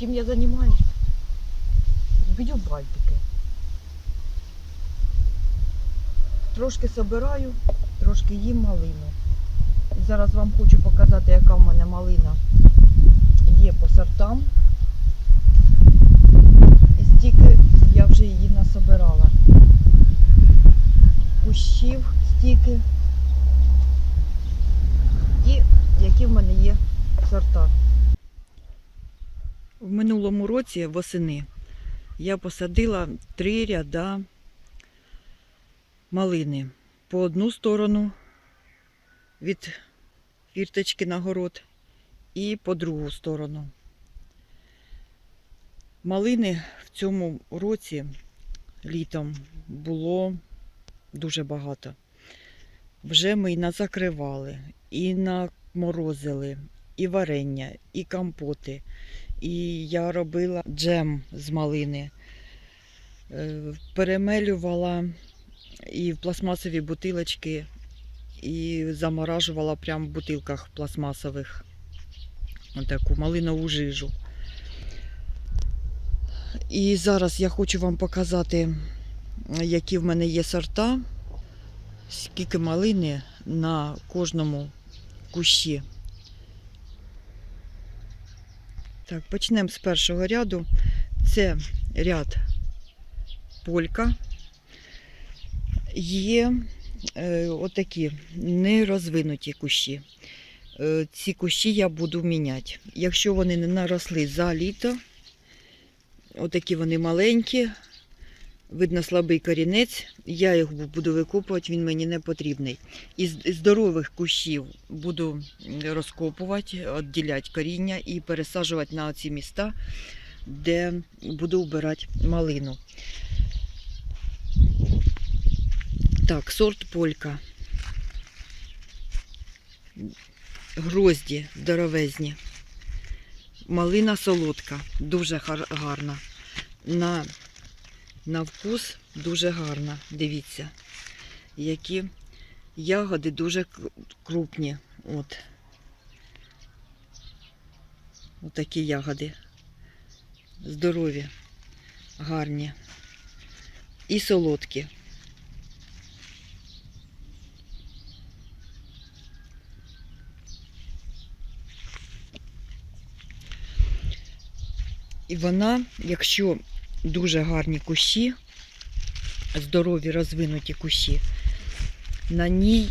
чим я займаюся? Б'ю бальтики. Трошки собираю, трошки їм малину. Зараз вам хочу показати, яка в мене малина є по сортам. І стільки я вже її насобирала. Кущів стільки. І які в мене є сорта. В минулому році восени я посадила три ряда малини по одну сторону від фірточки на город і по другу сторону. Малини в цьому році літом було дуже багато. Вже ми і назакривали, і наморозили, і варення, і компоти. І я робила джем з малини, Е, перемелювала і в пластмасові бутилочки, і заморажувала прямо в бутилках пластмасових таку малинову жижу. І зараз я хочу вам показати, які в мене є сорта, скільки малини на кожному кущі. Так, почнемо з першого ряду. Це ряд полька. Є е, отакі нерозвинуті кущі. Е, ці кущі я буду міняти. Якщо вони не наросли за літо, отакі вони маленькі, видно слабий корінець, я їх буду викопувати, він мені не потрібний. Із здорових кущів буду розкопувати, відділяти коріння і пересаджувати на ці міста, де буду вбирати малину. Так, сорт полька. Грозді здоровезні. Малина солодка, дуже гарна. На, на вкус дуже гарна. Дивіться, які ягоди дуже крупні. От. Отакі ягоди. Здорові, гарні. І солодкі. І вона, якщо дуже гарні кущі, здорові розвинуті кущі, на ній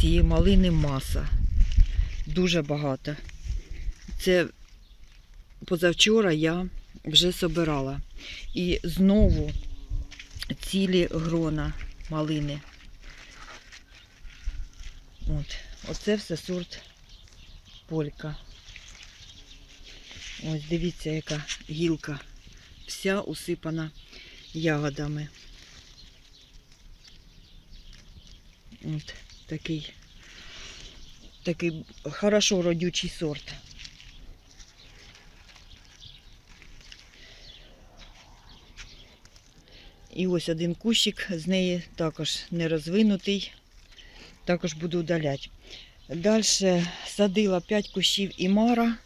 цієї малини маса. Дуже багато. Це позавчора я вже собирала. І знову цілі грона малини. От. Оце все сорт полька. Ось дивіться, яка гілка. Вся усипана ягодами. От такий, такий хорошо родючий сорт. І ось один кущик з неї також не розвинутий. Також буду удаляти. Далі садила 5 кущів імара.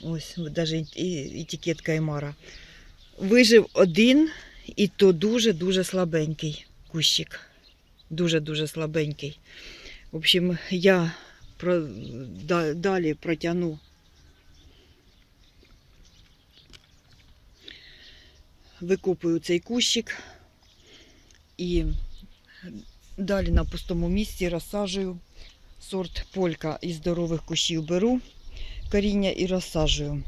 Ось навіть етикетка імара. Вижив один, і то дуже-дуже слабенький кущик. Дуже-дуже слабенький. В общем, я далі протягну викопую цей кущик і далі на пустому місці розсаджую сорт полька із здорових кущів беру коріння і розсаджую.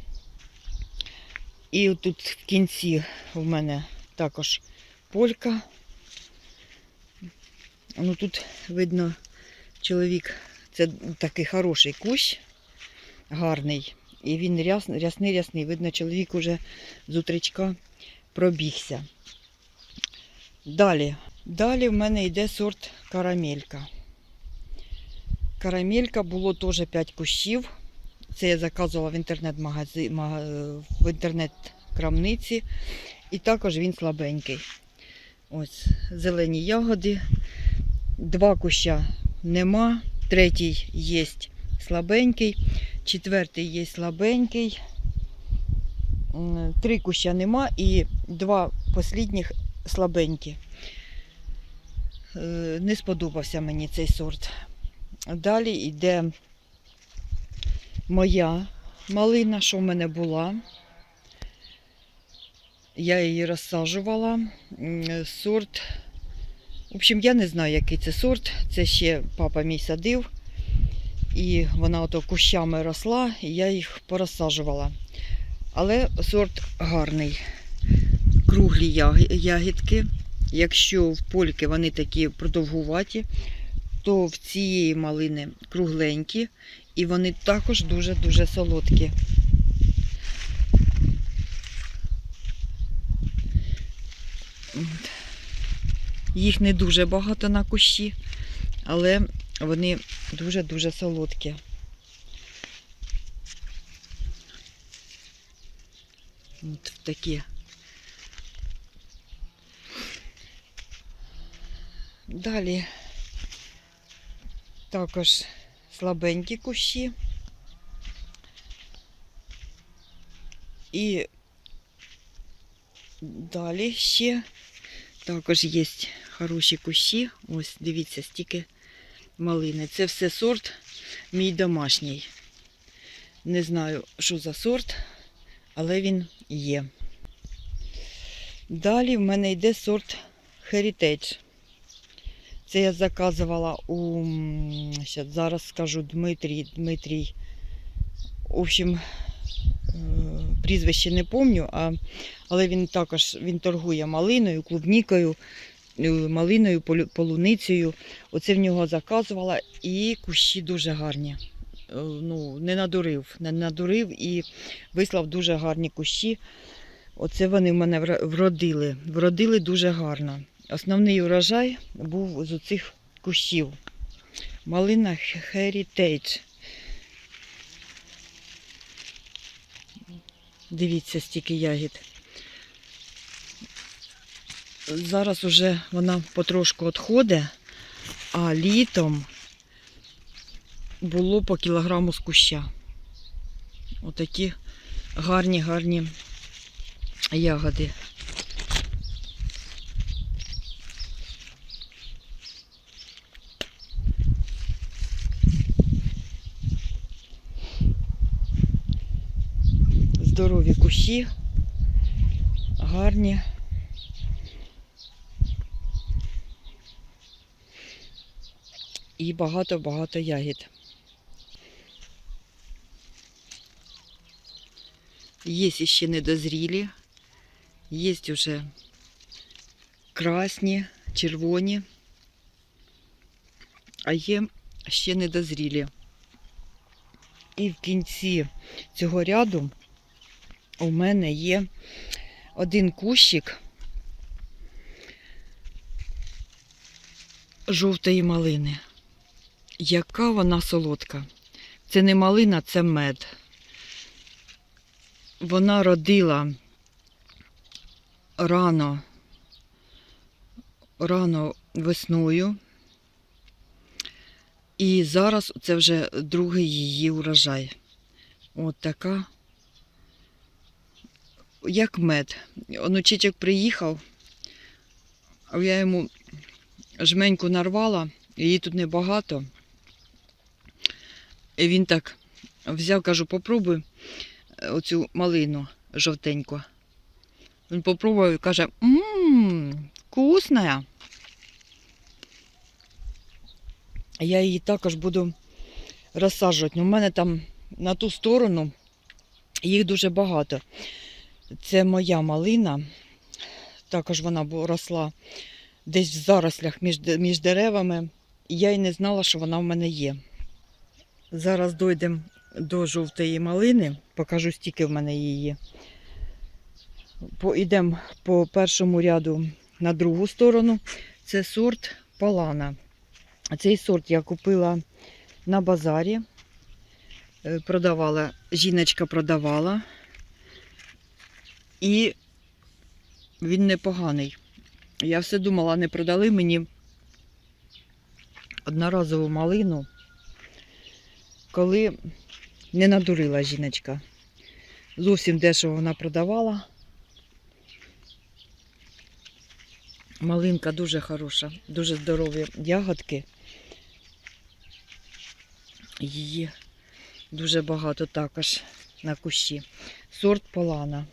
І тут в кінці в мене також полька. Ну тут видно чоловік, це такий хороший кущ, гарний. І він рясний, рясний. Видно, чоловік уже з утречка пробігся. Далі. Далі в мене йде сорт карамелька. Карамелька було теж 5 кущів. Це я заказувала в інтернет-магазин, в інтернет-крамниці. І також він слабенький. Ось зелені ягоди. Два куща нема. Третій є слабенький. Четвертий є слабенький. три куща нема і два послідніх слабенькі. Е, Не сподобався мені цей сорт. Далі йде моя малина, що в мене була. Я її розсаджувала. Сорт. В общем, я не знаю, який це сорт. Це ще папа мій садив. І вона ото кущами росла, і я їх порозсаджувала. Але сорт гарний. Круглі ягідки. Якщо в польки вони такі продовгуваті, то в цієї малини кругленькі, і вони також дуже-дуже солодкі. Їх не дуже багато на кущі, але вони дуже-дуже солодкі. От такі. Далі також слабенькі кущі. І далі ще також є хороші кущі. Ось, дивіться, стільки малини. Це все сорт мій домашній. Не знаю, що за сорт, але він є. Далі в мене йде сорт Heritage. Це я заказувала у зараз скажу Дмитрій. Дмитрій. В общем, е, прізвище не помню, а, але він також він торгує малиною, клубнікою, е, малиною, полуницею. Оце в нього заказувала і кущі дуже гарні. Е, Ну, не надурив, не надурив і вислав дуже гарні кущі. Оце вони в мене вродили. Вродили дуже гарно. Основний урожай був з оцих кущів. Малина Heritage. Дивіться, стільки ягід. Зараз уже вона потрошку відходить, а літом було по кілограму з куща. Отакі гарні, гарні ягоди. Здорові кущі, гарні. І багато-багато ягід. Є ще недозрілі, є вже красні, червоні, а є ще недозрілі. І в кінці цього ряду у мене є один кущик жовтої малини. Яка вона солодка. Це не малина, це мед. Вона родила рано, рано весною. І зараз це вже другий її урожай. От така, як мед. Онучичок приїхав, а я йому жменьку нарвала, її тут небагато. І він так взяв, кажу, попробуй е, оцю малину жовтеньку. Він попробував і каже, ммм, вкусна. Я її також буду розсаджувати. У мене там на ту сторону їх дуже багато. Це моя малина. Також вона росла десь в зарослях між, між деревами. Я й не знала, що вона в мене є. Зараз дійдемо до жовтої малини, покажу, стільки в мене її. Йдемо по першому ряду на другу сторону. Це сорт Палана. Цей сорт я купила на базарі. Е, Продавала, жіночка продавала. І він непоганий. Я все думала, не продали мені одноразову малину, коли не надурила жіночка. Зовсім дешево вона продавала. Малинка дуже хороша, дуже здорові ягодки. Її дуже багато також на кущі. Сорт Полана.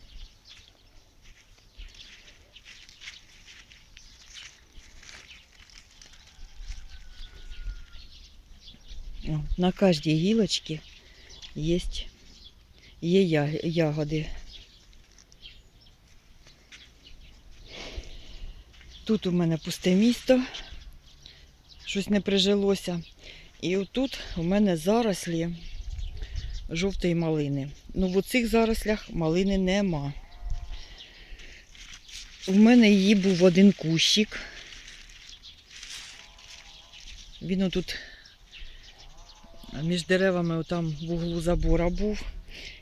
На кожній гілочці є, є ягоди. Тут у мене пусте місто, щось не прижилося. І отут у мене зарослі жовтої малини. Ну, в оцих зарослях малини нема. У мене її був один кущик. Він отут між деревами отам в углу забора був.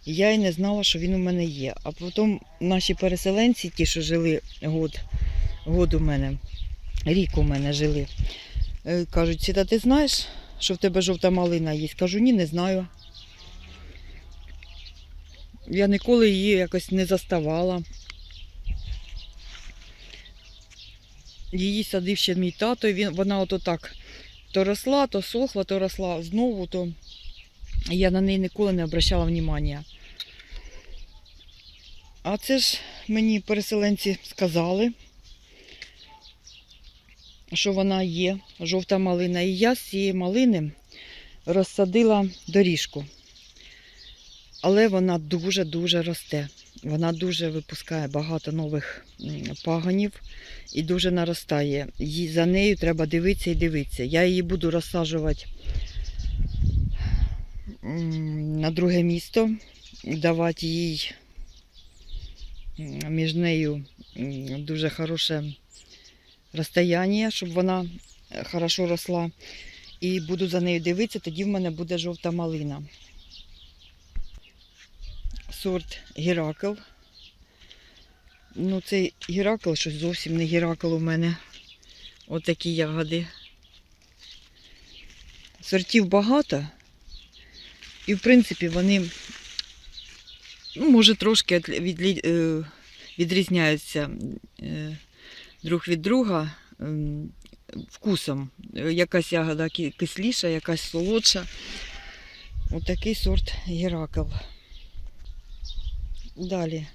І я й не знала, що він у мене є. А потім наші переселенці, ті, що жили год, год у мене, рік у мене жили, е, кажуть, Сіта, ти знаєш, що в тебе жовта малина є? Кажу, ні, не знаю. Я ніколи її якось не заставала. Її садив ще мій тато, і він, вона ото так то росла, то сохла, то росла знову, то я на неї ніколи не обращала внимання. А це ж мені переселенці сказали, що вона є, жовта малина. І я з цієї малини розсадила доріжку. Але вона дуже-дуже росте. Вона дуже випускає багато нових м, пагонів і дуже наростає. Їй- За нею треба дивитися і дивитися. Я її буду розсаджувати на друге місто, давати їй між нею дуже хороше розстояння, щоб вона хорошо росла. І буду за нею дивитися, тоді в мене буде жовта малина. Сорт Геракл. Ну, цей Геракл щось зовсім не Геракл у мене. Отакі ягоди. Сортів багато. І, в принципі, вони, ну, може, трошки від- е, відрізняються е, друг від друга ем, вкусом. Якась ягода кисліша, якась солодша. Отакий сорт Геракл. Далі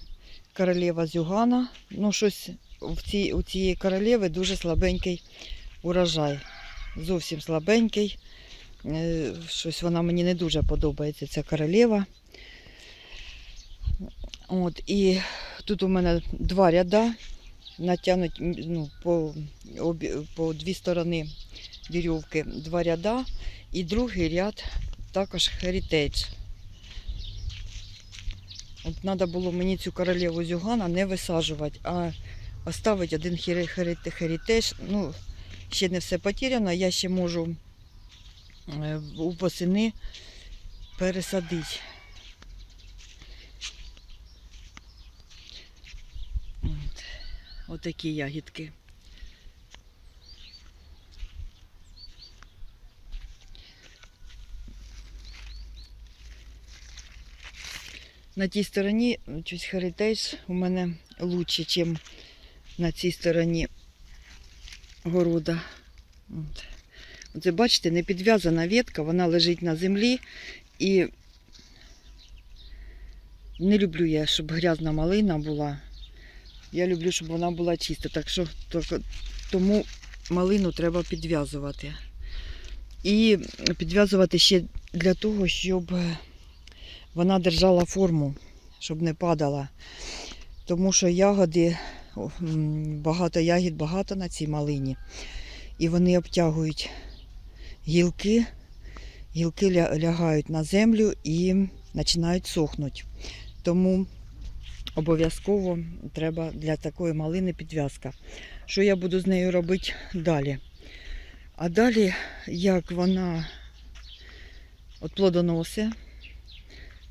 королева Зюгана. Ну, щось в цій, у цієї королеви дуже слабенький урожай. Зовсім слабенький. Е, Щось вона мені не дуже подобається, ця королева. От, і тут у мене два ряда натягнуть ну, по, обі, по дві сторони вірьовки, два ряда. І другий ряд також Heritage. От треба було мені цю королеву Зюгана не висаджувати, а оставити один хері- хері- херітеж. Ну, ще не все потеряно, я ще можу е, у восени пересадити. От. Отакі ягідки. На тій стороні щось Heritage у мене краще, ніж на цій стороні города. Оце бачите, не підв'язана ветка, вона лежить на землі і не люблю я, щоб грязна малина була. Я люблю, щоб вона була чиста. Так що тому малину треба підв'язувати. І підв'язувати ще для того, щоб вона держала форму, щоб не падала. Тому що ягоди, багато ягід, багато на цій малині. І вони обтягують гілки, гілки лягають на землю і починають сохнути. Тому обов'язково треба для такої малини підв'язка. Що я буду з нею робити далі? А далі, як вона от плодоносить,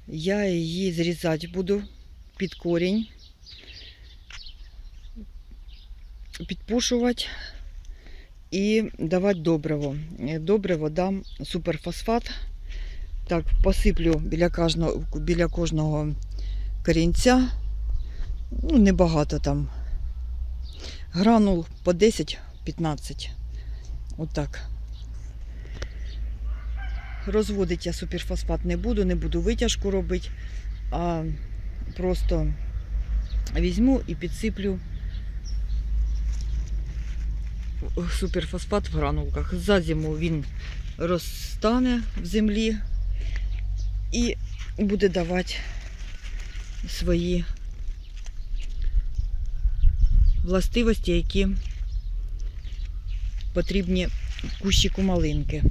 я її зрізати буду під корінь, підпушувати і давати добриво. Добриво дам суперфосфат. Так, посиплю біля кожного, біля кожного корінця. Ну, небагато там. Гранул по 10-15. Отак. Розводити я суперфосфат не буду, не буду витяжку робити, а просто візьму і підсиплю суперфосфат в гранулках. За зиму він розтане в землі і буде давати свої властивості, які потрібні кущику малинки.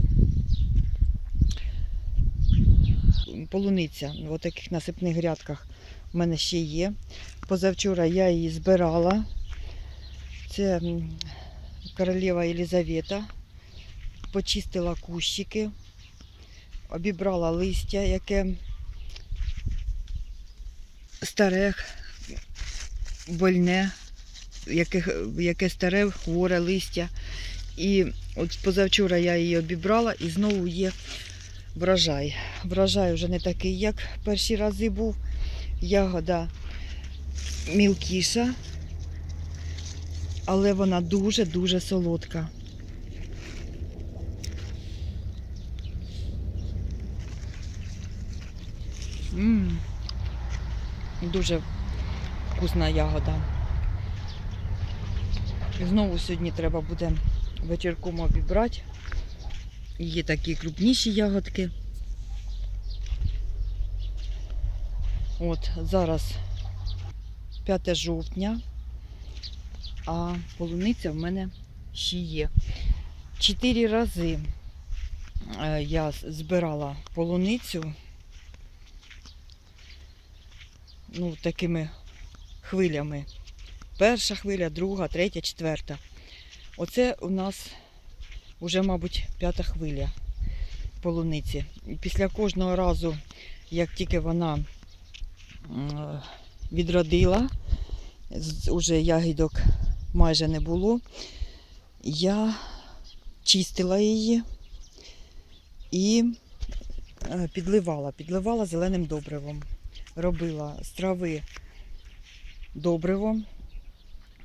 Полуниця в таких насипних грядках в мене ще є. Позавчора я її збирала. Це королева Єлизавета. Почистила кущики, обібрала листя, яке старе, больне, яке, яке старе, хворе листя. І от позавчора я її обібрала і знову є врожай. Врожай вже не такий, як перші рази був. Ягода мілкіша, але вона дуже-дуже солодка. М, Дуже вкусна ягода. Знову сьогодні треба буде вечірком обібрати. Є такі крупніші ягодки. От зараз 5 жовтня, а полуниця в мене ще є. Чотири рази е, я збирала полуницю ну, такими хвилями. Перша хвиля, друга, третя, четверта. Оце у нас вже, мабуть, п'ята хвиля полуниці. Після кожного разу, як тільки вона відродила, уже ягідок майже не було, я чистила її і е, підливала, підливала зеленим добривом. Робила з трави добриво,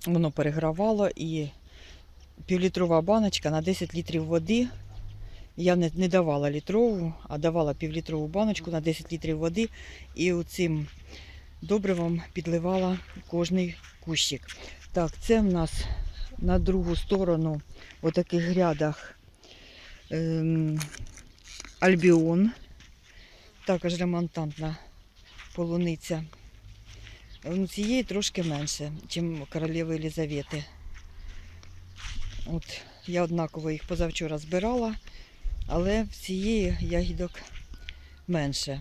воно перегравало і півлітрова баночка на 10 літрів води. Я не, не давала літрову, а давала півлітрову баночку на 10 літрів води і цим добривом підливала кожний кущик. Так, це в нас на другу сторону у таких грядах ем, альбіон, також ремонтантна полуниця. Цієї трошки менше, ніж королеви Елізавети. От я однаково їх позавчора збирала, але в цієї ягідок менше.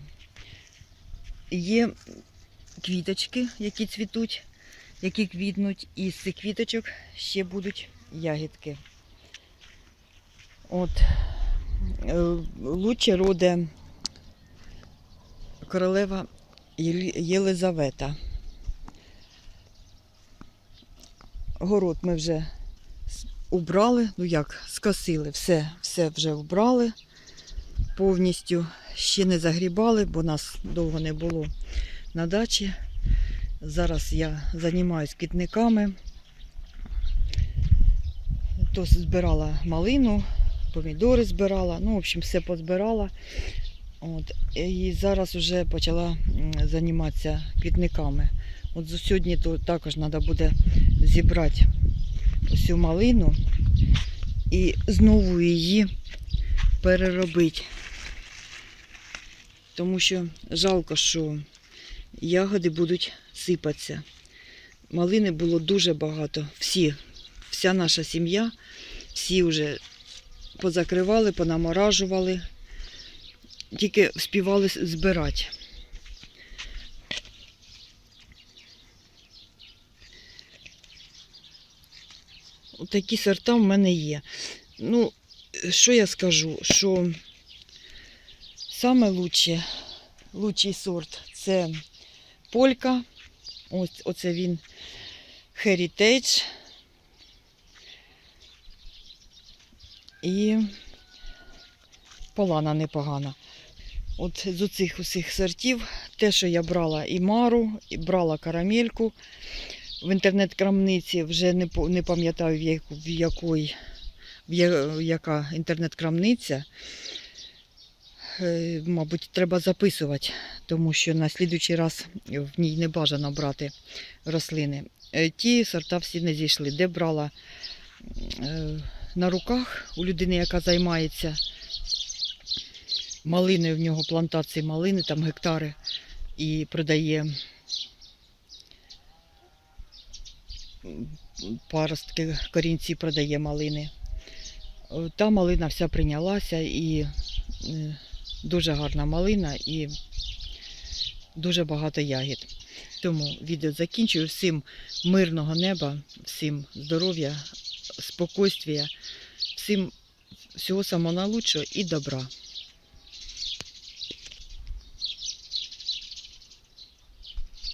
Є квіточки, які цвітуть, які квітнуть, і з цих квіточок ще будуть ягідки. От е, лучше роде королева Єлизавета. Город ми вже убрали, ну як, скосили, все, все вже вбрали повністю. Ще не загрібали, бо нас довго не було на дачі. Зараз я займаюся квітниками. То збирала малину, помідори збирала, ну, в общем, все позбирала. От. І зараз вже почала займатися квітниками. От сьогодні то також треба буде зібрати всю малину і знову її переробити. Тому що жалко, що ягоди будуть сипатися. Малини було дуже багато. Всі, вся наша сім'я, всі вже позакривали, понаморажували, тільки співали збирати. Такі сорта в мене є. Ну, що я скажу, що саме лучший сорт це полька. Ось оце він Heritage. І полана непогана. От з оцих усіх сортів те, що я брала і мару, і брала карамельку в інтернет-крамниці, вже не, не пам'ятаю, в, якої, в яка інтернет-крамниця. Е, Мабуть, треба записувати, тому що на слідуючий раз в ній не бажано брати рослини. Е, Ті сорта всі не зійшли. Де брала е, на руках у людини, яка займається малиною, в нього плантації малини, там гектари, і продає паростки корінці продає малини. Е, Та малина вся прийнялася і е, дуже гарна малина і дуже багато ягід. Тому відео закінчую. Всім мирного неба, всім здоров'я, спокійствия, всім всього самого найкращого і добра.